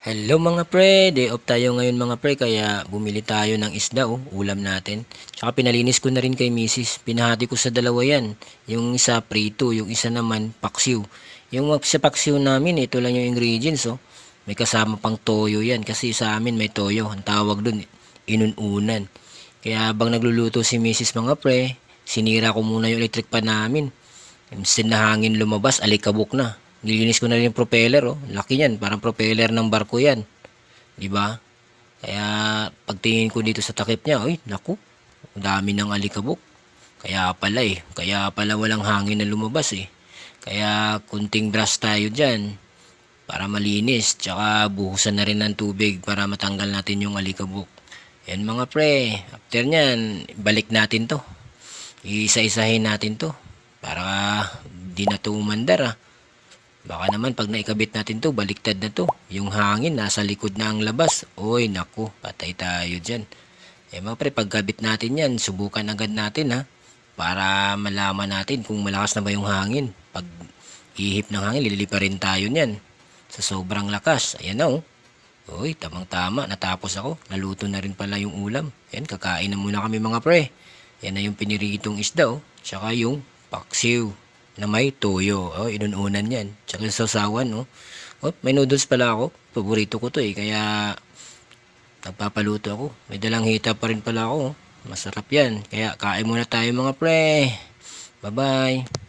Hello mga pre, day off tayo ngayon mga pre kaya bumili tayo ng isda oh, ulam natin. Tsaka pinalinis ko na rin kay misis, pinahati ko sa dalawa yan. Yung isa prito, yung isa naman paksiw. Yung sa paksiw namin, ito lang yung ingredients oh. May kasama pang toyo yan kasi sa amin may toyo, ang tawag dun inununan. Kaya habang nagluluto si misis mga pre, sinira ko muna yung electric pan namin. Instead na hangin lumabas, alikabok na. Nilinis ko na rin yung propeller, oh. Laki yan, parang propeller ng barko yan. Di ba? Kaya pagtingin ko dito sa takip niya, ay, naku, ang dami ng alikabok. Kaya pala eh, kaya pala walang hangin na lumabas eh. Kaya kunting brush tayo dyan para malinis. Tsaka buhusan na rin ng tubig para matanggal natin yung alikabok. Yan mga pre, after nyan, balik natin to. Iisa-isahin natin to. Para di na to umandar ah. Baka naman pag naikabit natin to, baliktad na to. Yung hangin nasa likod na ang labas. Oy, naku, patay tayo dyan. Eh mga pre, pagkabit natin yan, subukan agad natin ha. Para malaman natin kung malakas na ba yung hangin. Pag ihip ng hangin, lilipa rin tayo niyan. Sa sobrang lakas. Ayan oh. Uy, tamang tama. Natapos ako. Naluto na rin pala yung ulam. Yan, kakain na muna kami mga pre. Yan na yung piniritong isda oh. Tsaka yung paksiw na may toyo. Oh, inununan yan. Tsaka yung sausawan, oh. Oh, may noodles pala ako. Paborito ko to eh. Kaya nagpapaluto ako. May dalang hita pa rin pala ako. oh. Masarap yan. Kaya kain muna tayo mga pre. Bye-bye.